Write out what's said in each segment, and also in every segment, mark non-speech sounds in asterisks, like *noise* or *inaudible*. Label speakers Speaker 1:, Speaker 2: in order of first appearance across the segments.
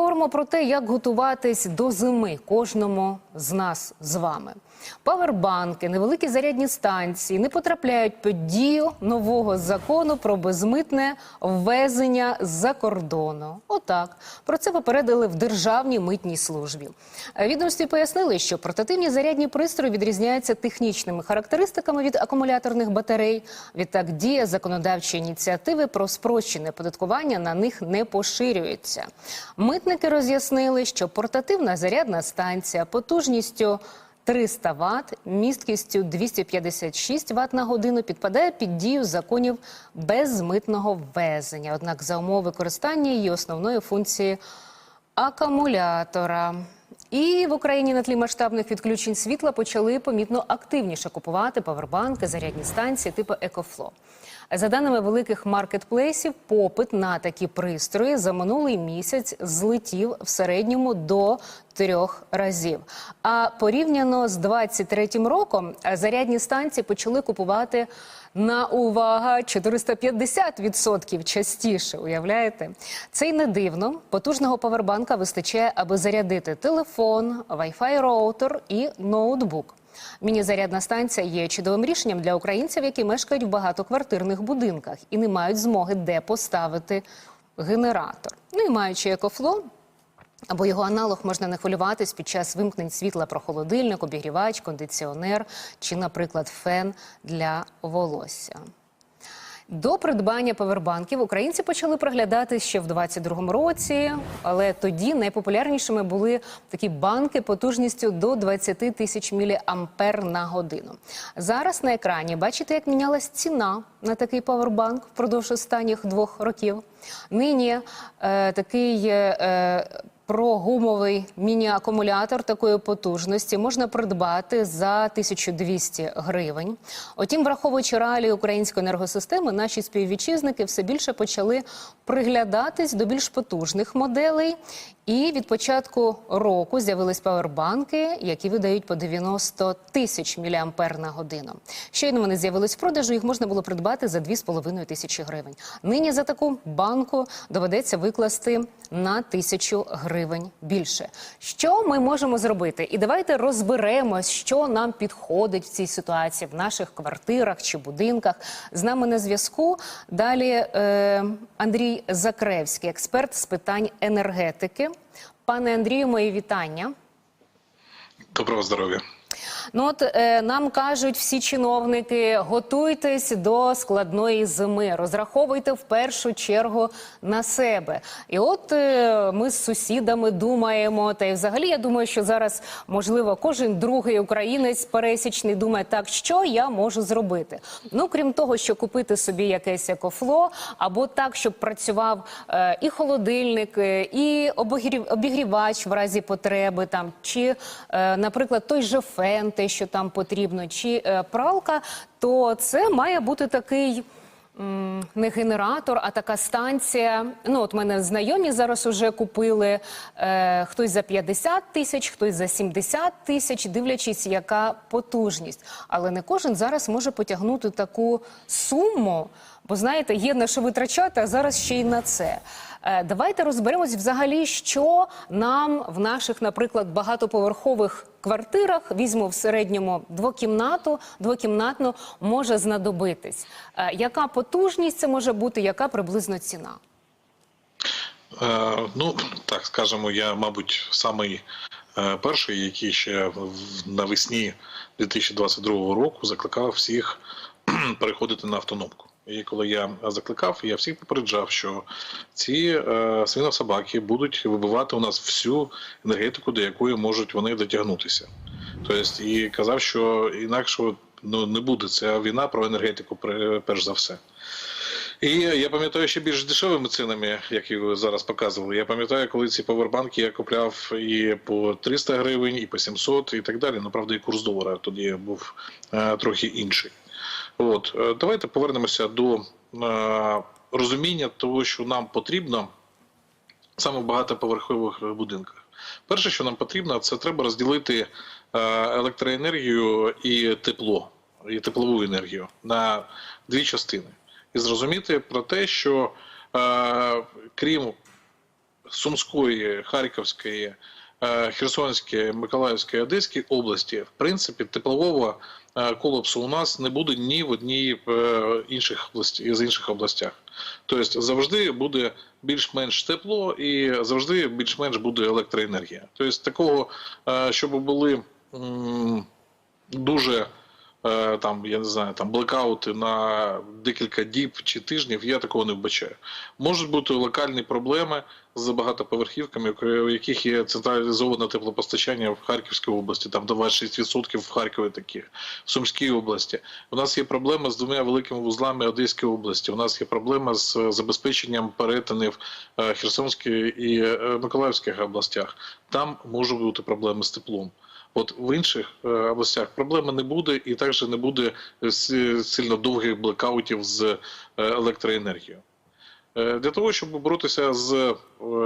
Speaker 1: O Говоримо про те, як готуватись до зими кожному з нас з вами. Павербанки, невеликі зарядні станції не потрапляють під дію нового закону про безмитне ввезення з-за кордону. Отак про це попередили в державній митній службі. Відомстві пояснили, що портативні зарядні пристрої відрізняються технічними характеристиками від акумуляторних батарей. Відтак дія законодавчої ініціативи про спрощене податкування на них не поширюється. Митники роз'яснили, що портативна зарядна станція потужністю 300 Вт, місткістю 256 Вт на годину підпадає під дію законів безмитного ввезення. Однак за умови використання її основної функції акумулятора. І в Україні на тлі масштабних відключень світла почали помітно активніше купувати павербанки, зарядні станції типу Екофло. За даними великих маркетплейсів, попит на такі пристрої за минулий місяць злетів в середньому до трьох разів. А порівняно з 23-м роком зарядні станції почали купувати на увага 450% частіше. Уявляєте? Це й не дивно. Потужного павербанка вистачає, аби зарядити телефон, Wi-Fi роутер і ноутбук. Міні-зарядна станція є чудовим рішенням для українців, які мешкають в багатоквартирних будинках і не мають змоги де поставити генератор. Ну і маючи екофло, або його аналог можна не хвилюватись під час вимкнень світла про холодильник, обігрівач, кондиціонер чи, наприклад, фен для волосся. До придбання павербанків українці почали приглядати ще в 22-му році, але тоді найпопулярнішими були такі банки потужністю до 20 тисяч міліампер на годину. Зараз на екрані бачите, як мінялась ціна на такий павербанк впродовж останніх двох років. Нині е, такий. Е, про гумовий міні-акумулятор такої потужності можна придбати за 1200 гривень. Утім, враховуючи реалії української енергосистеми, наші співвітчизники все більше почали приглядатись до більш потужних моделей. І від початку року з'явились павербанки, які видають по 90 тисяч міліампер на годину. Щойно вони з'явились в продажу, їх можна було придбати за 2,5 тисячі гривень. Нині за таку банку доведеться викласти на тисячу гривень більше. Що ми можемо зробити? І давайте розберемось, що нам підходить в цій ситуації в наших квартирах чи будинках. З нами на зв'язку далі е, Андрій Закревський, експерт з питань енергетики. Пане Андрію, мої вітання.
Speaker 2: Доброго здоров'я.
Speaker 1: Ну от е, нам кажуть всі чиновники, готуйтесь до складної зими, розраховуйте в першу чергу на себе. І от е, ми з сусідами думаємо, та й взагалі я думаю, що зараз можливо кожен другий українець пересічний думає, так що я можу зробити. Ну крім того, що купити собі якесь екофло, або так, щоб працював е, і холодильник, е, і обігрів, обігрівач в разі потреби, там чи, е, наприклад, той же фен, те, що там потрібно, чи е, пралка, то це має бути такий. Не генератор, а така станція. Ну, от мене знайомі зараз уже купили е, хтось за 50 тисяч, хтось за 70 тисяч, дивлячись, яка потужність. Але не кожен зараз може потягнути таку суму, бо знаєте, є на що витрачати, а зараз ще й на це. Е, Давайте розберемось взагалі, що нам в наших, наприклад, багатоповерхових квартирах візьму в середньому двокімнату, двокімнатну може знадобитись. Е, Яка потужність це може бути, яка приблизно ціна?
Speaker 2: Е, ну, так скажемо, я, мабуть, самий е, перший, який ще навесні 2022 року закликав всіх *clears throat* переходити на автономку. І коли я закликав, я всіх попереджав, що ці е, свинособаки будуть вибивати у нас всю енергетику, до якої можуть вони дотягнутися. Тобто, і казав, що інакше ну, не буде. Це війна про енергетику, перш за все. І я пам'ятаю ще більш дешевими цінами, як ви зараз показували. Я пам'ятаю, коли ці павербанки я купляв і по 300 гривень, і по 700, і так далі. Ну, правда, і курс долара тоді був е, трохи інший. От е, давайте повернемося до е, розуміння того, що нам потрібно саме в багатоповерхових будинках. Перше, що нам потрібно, це треба розділити е, електроенергію і тепло, і теплову енергію на дві частини. І зрозуміти про те, що е, крім Сумської, Харківської, е, Миколаївській, Одеській області, в принципі, теплового е, колапсу у нас не буде ні в одній е, інших області з інших областях. Тобто завжди буде більш-менш тепло і завжди більш-менш буде електроенергія. Тобто такого, щоб були дуже там, я не знаю, там блекаути на декілька діб чи тижнів, я такого не вбачаю. Можуть бути локальні проблеми з багатоповерхівками, у яких є централізоване теплопостачання в Харківській області, там 26% в Харкові такі, в Сумській області. У нас є проблема з двома великими вузлами Одеської області. У нас є проблема з е, забезпеченням перетинів е, Херсонської і е, Миколаївських областях. Там можуть бути проблеми з теплом. От в інших е, областях проблеми не буде, і також не буде е, сильно довгих блекаутів з е, електроенергією. Для того, щоб боротися з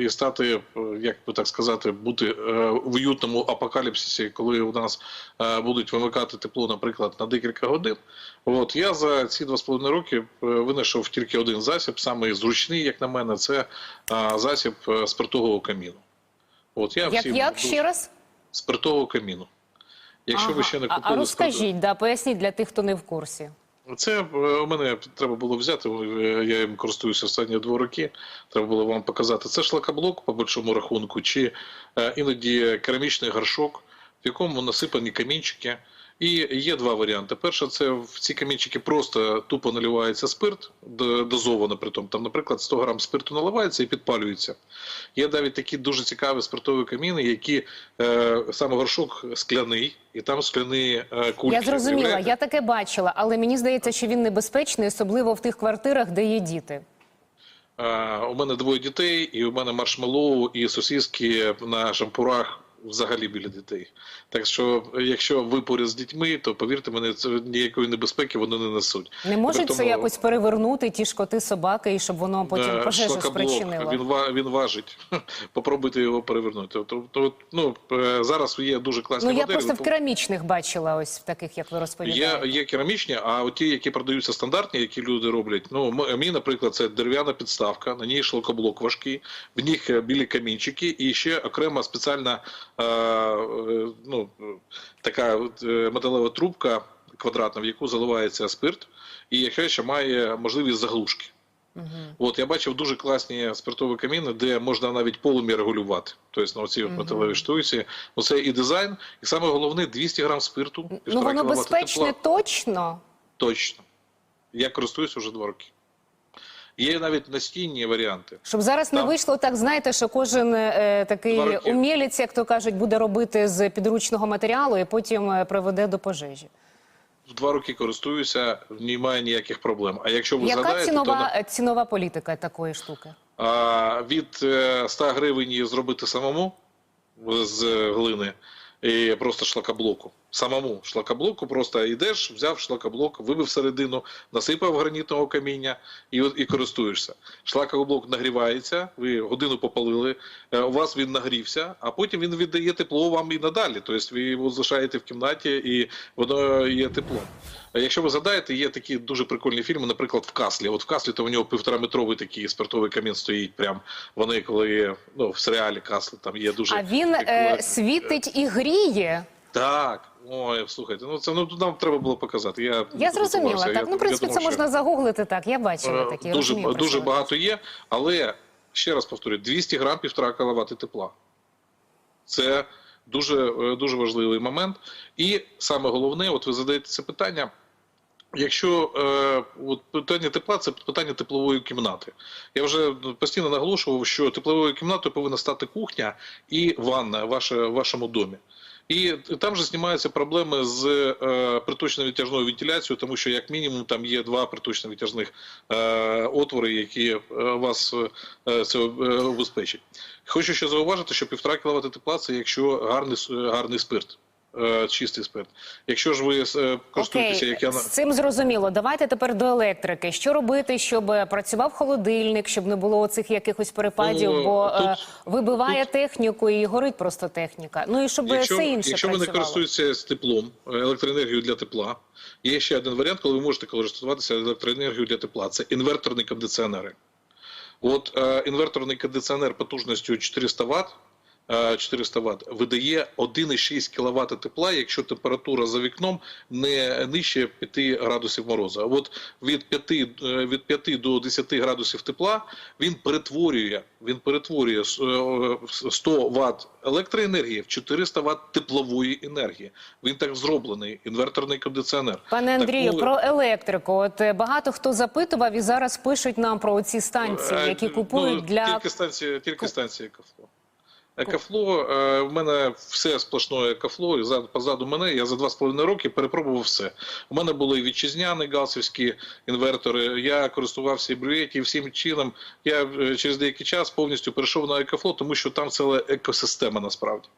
Speaker 2: і стати, як би так сказати, бути в уютному апокаліпсисі, коли у нас будуть вимикати тепло, наприклад, на декілька годин. От я за ці два з половиною роки винайшов тільки один засіб, самий зручний, як на мене, це засіб спиртового каміну. От я
Speaker 1: Як,
Speaker 2: всім
Speaker 1: як ще раз?
Speaker 2: Спиртового каміну. Якщо ви ще не купили
Speaker 1: а розкажіть, да, поясніть для тих, хто не в курсі.
Speaker 2: Це е, у мене треба було взяти. е, Я їм користуюся останні два роки. Треба було вам показати. Це шлакоблок по большому рахунку, чи е, іноді керамічний горшок, в якому насипані камінчики. І є два варіанти. Перше, це в ці камінчики просто тупо наливається спирт, дозовано при тому. Там, наприклад, 100 грам спирту наливається і підпалюється. Є навіть такі дуже цікаві спиртові каміни, які е, саме горшок скляний, і там скляні е, кульки.
Speaker 1: я зрозуміла,
Speaker 2: Уявляєте?
Speaker 1: я таке бачила, але мені здається, що він небезпечний, особливо в тих квартирах, де є діти.
Speaker 2: Е, У мене двоє дітей, і у мене маршмеллоу і сосиски на шампурах взагалі біля дітей. Так що, якщо ви поряд з дітьми, то повірте мені, це ніякої небезпеки вони не несуть.
Speaker 1: Не
Speaker 2: При тому,
Speaker 1: це якось перевернути ті ж коти, собаки, і щоб воно потім
Speaker 2: е,
Speaker 1: пожежу спричинило.
Speaker 2: Він він важить. *laughs* Попробуйте його перевернути. Тобто, ну е, зараз є дуже класні
Speaker 1: Ну я
Speaker 2: моделі.
Speaker 1: просто в керамічних бачила, ось в таких, як ви
Speaker 2: Є,
Speaker 1: розповідаєте.
Speaker 2: є керамічні, а ті, які продаються стандартні, які люди роблять. Ну, мій, наприклад, це дерев'яна підставка, на ній шлакоблок важкий, в них е, білі камінчики, і ще окрема спеціальна ну, е, така е, металева трубка квадратна, в яку заливається спирт, і яка ще має можливість заглушки.
Speaker 1: Мгм.
Speaker 2: От я бачив дуже класні спиртові каміни, де можна навіть полум'я регулювати. Тобто на оцій
Speaker 1: Мгм.
Speaker 2: металевій штуці. Оце і дизайн, і саме головне 200 грам спирту.
Speaker 1: Ну воно безпечне
Speaker 2: тепла.
Speaker 1: точно.
Speaker 2: Точно. Я користуюся вже два роки. Є навіть настінні варіанти.
Speaker 1: Щоб зараз не вийшло так, знаєте, що кожен е, такий умілець, як то кажуть, буде робити з підручного матеріалу і потім е, приведе до пожежі.
Speaker 2: В два роки користуюся, немає ніяких проблем. А якщо ви
Speaker 1: Яка
Speaker 2: згадаєте,
Speaker 1: цінова,
Speaker 2: то
Speaker 1: е, цінова політика такої штуки?
Speaker 2: а, від е, 100 гривень її зробити самому з глини і просто шлакоблоку. Самому шлакоблоку просто йдеш, взяв шлакоблок, вибив середину, насипав гранітного каміння і, і користуєшся. Шлакоблок нагрівається, ви годину попалили, е, у вас він нагрівся, а потім він віддає тепло вам і надалі. Тобто ви його залишаєте в кімнаті і воно є тепло. А Якщо ви згадаєте, є такі дуже прикольні фільми, наприклад, в Каслі. От в Каслі то у нього півтораметровий такий спиртовий камін стоїть. Прям вони коли ну в серіалі Касли там є дуже
Speaker 1: А він е, світить і гріє.
Speaker 2: Так, ой, слухайте, ну це ну нам треба було показати. Я
Speaker 1: Я зрозуміла. Так, ну в принципі,
Speaker 2: думав,
Speaker 1: це
Speaker 2: що,
Speaker 1: можна загуглити. Так, я
Speaker 2: е,
Speaker 1: бачила такі.
Speaker 2: дуже
Speaker 1: розумію,
Speaker 2: дуже
Speaker 1: що
Speaker 2: багато є, але ще раз повторюю, 200 грам півтора кВт тепла. Це дуже, е, дуже важливий момент. І саме головне, от ви задаєте це питання. Якщо е, от питання тепла це питання теплової кімнати. Я вже постійно наголошував, що тепловою кімнатою повинна стати кухня і ванна в вашому домі. І там же знімаються проблеми з е, приточною витяжною вентиляцією, тому що як мінімум там є два приточно витяжних е, отвори, які е, вас е, це е, убезпечать. Хочу ще зауважити, що півтора кВт тепла це якщо гарний, гарний спирт. Е, Чистий спирт. Якщо ж ви е, користуєтеся, як я на-
Speaker 1: з цим зрозуміло. Давайте тепер до електрики. Що робити, щоб е, працював холодильник, щоб не було оцих якихось перепадів,
Speaker 2: Ну,
Speaker 1: бо
Speaker 2: тут-
Speaker 1: вибиває техніку і горить просто техніка. Ну і щоб
Speaker 2: Якщо,
Speaker 1: все інше
Speaker 2: якщо ви не користуєтеся з теплом, електроенергією для тепла, є ще один варіант, коли ви можете користуватися електроенергією для тепла. Це інверторні кондиціонери. От е, інверторний кондиціонер потужністю 400 Вт, 400 Вт видає 1,6 кВт тепла, якщо температура за вікном не нижче 5 градусів морозу. А от від 5, е, від 5 до 10 градусів тепла він перетворює, він перетворює е, 100 Вт електроенергії в 400 Вт теплової енергії. Він так зроблений, інверторний кондиціонер.
Speaker 1: Пане
Speaker 2: Так,
Speaker 1: Андрію,
Speaker 2: ну,
Speaker 1: про електрику. От е, багато хто запитував і зараз пишуть нам про ці станції,
Speaker 2: Е,
Speaker 1: які купують
Speaker 2: ну,
Speaker 1: для
Speaker 2: тільки станції, тільки станції Екофло. Екофло, е, в мене все сплошне екофло, і за- позаду мене я за два з половиною роки перепробував все. У мене були і вітчизняні галсівські інвертори. Я користувався і брюєті, і всім чином. Я е, через деякий час повністю перейшов на екофло, тому що там ціла екосистема насправді.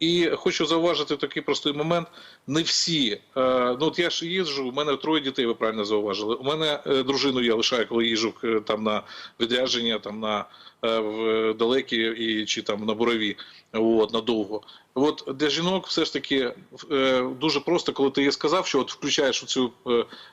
Speaker 2: І хочу зауважити такий простий момент: не всі. е, Ну от я ж їжджу, у мене троє дітей, ви правильно зауважили. У мене дружину я лишаю, коли їжджу там на відрядження, там на в далекі і чи там на бурові, от надовго. От для жінок все ж таки е, дуже просто, коли ти їй сказав, що от включаєш цю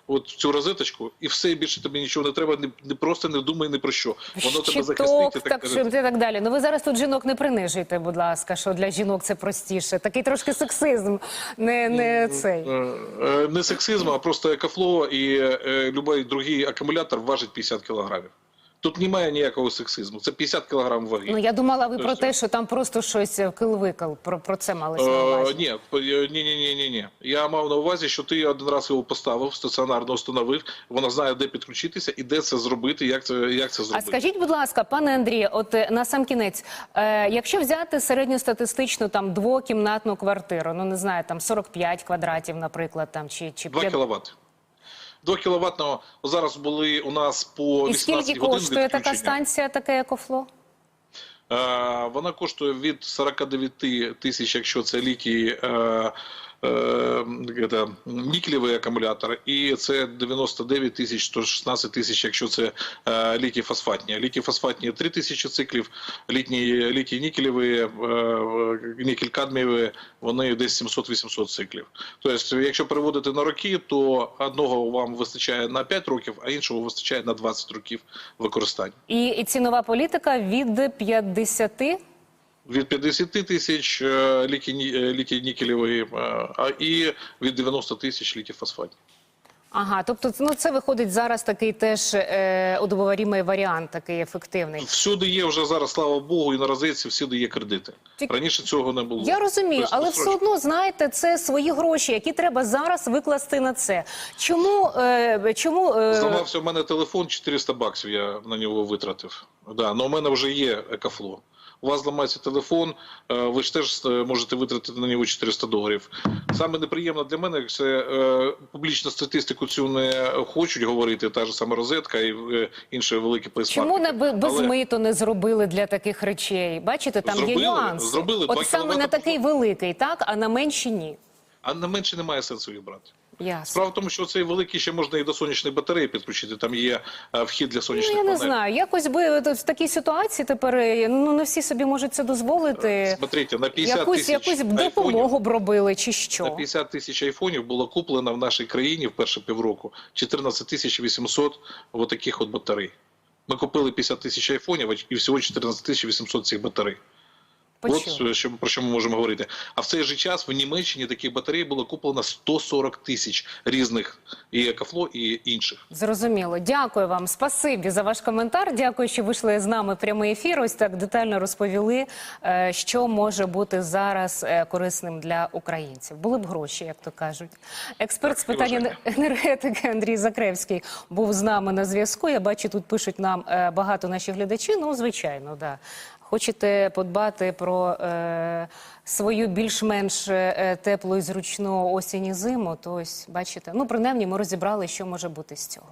Speaker 2: от цю розеточку, і все більше тобі нічого не треба, не, просто не думай ні про що. Воно тебе захистить і
Speaker 1: так,
Speaker 2: так
Speaker 1: так, і так далі. Ну ви зараз тут жінок не принижуйте, будь ласка, що для жінок це простіше. Такий трошки сексизм, не, не цей.
Speaker 2: Е, е, Не сексизм, а просто екофло і е, будь-який другий акумулятор важить 50 кілограмів. Тут немає ніякого сексизму. Це 50 кілограм ваги.
Speaker 1: Ну я думала, ви про
Speaker 2: Тобто-
Speaker 1: те, що там просто щось кил-викал. Про, про це малось на
Speaker 2: Е,
Speaker 1: увазі.
Speaker 2: ні, ні, ні, ні, ні. Я мав на увазі, що ти один раз його поставив, стаціонарно встановив. Вона знає, де підключитися і де це зробити, як це як це зробити?
Speaker 1: А скажіть, будь ласка, пане Андрію, от е, на сам кінець, е, якщо взяти середньостатистичну там двокімнатну квартиру, ну не знаю, там 45 квадратів, наприклад, там чи чи
Speaker 2: 2
Speaker 1: п'ят-
Speaker 2: кВт. 2 кіловатного зараз були у нас по
Speaker 1: і скільки
Speaker 2: годин
Speaker 1: коштує така станція, таке екофло?
Speaker 2: Е, Вона коштує від 49 тисяч, якщо це е, е, это, нікелевий акумулятор, і це 99 тисяч, 116 тисяч, якщо це е, літій фосфатні. Літій фосфатні 3 тисячі циклів, літні, літій нікелеві, е, нікель кадмієві, вони десь 700-800 циклів. Тобто, якщо переводити на роки, то одного вам вистачає на 5 років, а іншого вистачає на 20 років використання.
Speaker 1: І, і цінова політика від 50?
Speaker 2: Від 50 тисяч е, ліки, ні- е, нікелевої, е, а і від 90 тисяч ліків фосфатів.
Speaker 1: Ага, тобто ну це виходить зараз такий теж е, удобоварімий варіант, такий ефективний.
Speaker 2: Всюди є вже зараз, слава Богу, і на розетці всюди є кредити.
Speaker 1: Тільки-
Speaker 2: Раніше цього не було.
Speaker 1: Я розумію,
Speaker 2: Тобто,
Speaker 1: але все одно знаєте, це свої гроші, які треба зараз викласти на це. Чому е, чому е,
Speaker 2: Зламався в мене телефон, 400 баксів я на нього витратив. Да, але у мене вже є екофло. У вас зламається телефон, е, ви ж теж е, можете витратити на нього 400 доларів. Саме неприємно для мене це публічну статистику цю не хочуть говорити, та ж сама розетка і е, інші великі плейсмарки.
Speaker 1: Чому не би-
Speaker 2: Але-
Speaker 1: безмито не зробили для таких речей? Бачите, там
Speaker 2: Зробили,
Speaker 1: є нюанси.
Speaker 2: зробили,
Speaker 1: От саме на такий великий, так, а на менші ні.
Speaker 2: А на менше немає сенсу їх брати.
Speaker 1: Ясно.
Speaker 2: Справа в тому, що цей великий ще можна і до сонячної батареї підключити. Там є е, вхід для
Speaker 1: Ну,
Speaker 2: сонячних
Speaker 1: я не знаю. Якось би в такій ситуації тепер е, ну не всі собі можуть це дозволити.
Speaker 2: Смотрите, на 50
Speaker 1: Якусь
Speaker 2: тисяч
Speaker 1: якусь допомогу б робили, чи що
Speaker 2: на
Speaker 1: що.
Speaker 2: 50 тисяч айфонів було куплено в нашій країні в перше півроку 14 тисяч 800 от таких от батарей. Ми купили 50 тисяч айфонів і всього 14 тисяч 800 цих батарей.
Speaker 1: Почув.
Speaker 2: От е, що про що ми можемо говорити. А в цей же час в Німеччині таких батарей було куплено 140 тисяч різних і екофло, і інших.
Speaker 1: Зрозуміло. Дякую вам. Спасибі за ваш коментар. Дякую, що вийшли з нами в прямий ефір. Ось так детально розповіли, е, що може бути зараз е, корисним для українців. Були б гроші, як то кажуть. Експерт з питань енергетики Андрій Закревський був з нами на зв'язку. Я бачу, тут пишуть нам багато наші глядачі. Ну, звичайно, да. Хочете подбати про е, свою більш-менш е, теплу і зручну осінь і зиму, то ось бачите, ну принаймні ми розібрали, що може бути з цього.